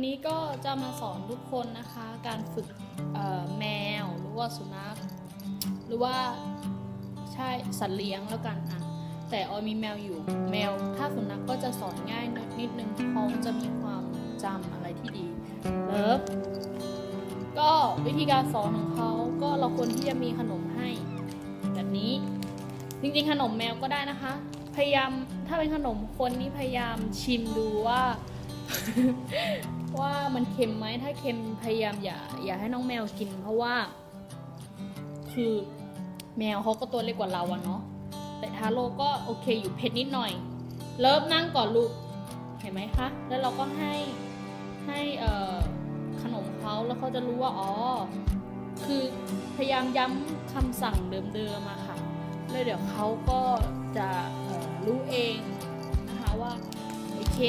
วันนี้ก็จะมาสอนทุกคนนะคะ การฝึกแมวหรือว่าสุนัขหรือว่าใช่สัตว์เลี้ยงแล้วกันอะแต่ออยมีแมวอยู่แมว ถ้าสุนัขก็จะสอนง่ายนิดนึงเขาจะมีความจำอะไรที่ดีเลิฟก็วิธีการสอนของเขาก็เราควรที่จะมีขนมให้ แบบนี้จริงๆขนมแมวก็ได้นะคะ พยายามถ้าเป็นขนมคนนี่พยายามชิมดูว่า ว่ามันเค็มไหมถ้าเค็มพยายามอย่าอย่าให้น้องแมวกิน เพราะว่า คือแมวเขาก็ตัวเล็กกว่าเราอะเนาะแต่ทาโร่ก็โอเคอยู่เผ็ดนิดหน่อย เลิฟนั่งก่อนลูกเห็นไหมคะ แล้วเราก็ให้ให้เอ่อขนมเขาแล้วเขาจะรู้ว่าอ๋อคือพยายามย้ำคำสั่งเดิมๆอะค่ะแล้วเดี๋ยวเขาก็จะรู้เองนะคะว่า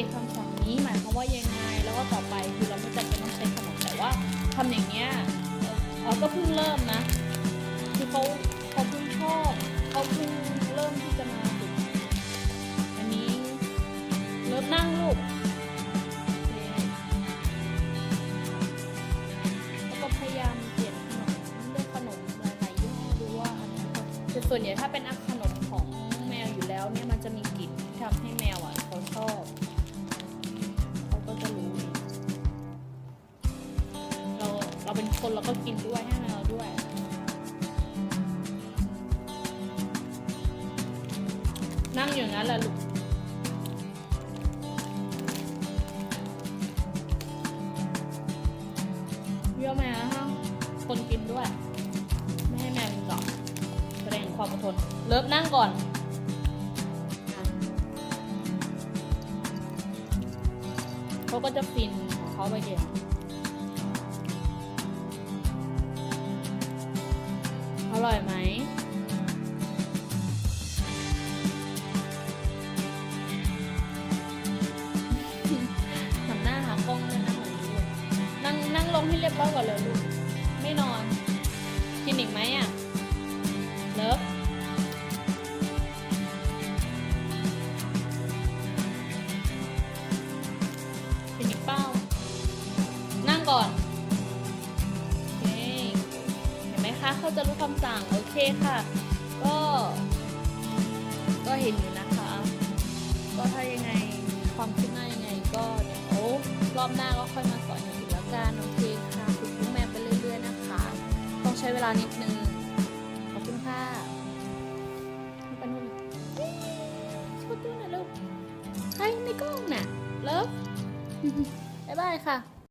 คคำสั่งนี้หมายความว่ายังไง แล้วก็ต่อไปคือเราไม่จำเป็นต้องใช้ขนมแต่ว่าทำอย่างเงี้ยเอ่ออ๋อก็เพิ่งเริ่มนะ คือเขาเขาเพิ่งชอบเขาเพิ่งเริ่มที่จะมาฝึกอันนี้เริ่มนั่งลูกแล้วก็พยายามเปลี่ยนขนมเลือกขนมหลายๆยี่ห้อดูว่าอันนี้ส่วนใหญ่ถ้าเป็นอักขนมของแมวอยู่แล้วเนี่ยมันจะมีกลิ่นที่ทำให้แมว เราเป็นคนเราก็กินด้วยให้แมวด้วย นั่งอยู่นั้นแหละลูกเยอะไหมฮะคนกินด้วย ไม่ให้แมวกินก่อแสดงความอดทน เลิฟนั่งก่อนเขาก็จะฟินของเขาไปเดีย ร่อยไหมหันหน้าหากล้องด้วยนะของลูกนั่งนั่งลงให้เรียบร้อยก่อนเลยลูก ไม่นอน กินอีกไหมอะ นะเขาจะรู้คำสั่ง โอเคค่ะ ก็ ก็เห็นอยู่นะคะ ก็ถ้ายังไงความคืบหน้ายังไงก็เดี๋ยวรอบหน้าก็ค่อยมาสอนอย่างอื่นแล้วกันโอเคค่ะฝึกลูกแมวไปเรื่อย ๆ นะคะ ต้องใช้เวลานิดนึง ขอบคุณค่ะให้ปานุ่มชดด้วยนะลูกให้ในกล้องน่ะเลิฟบ๊ายบายค่ะ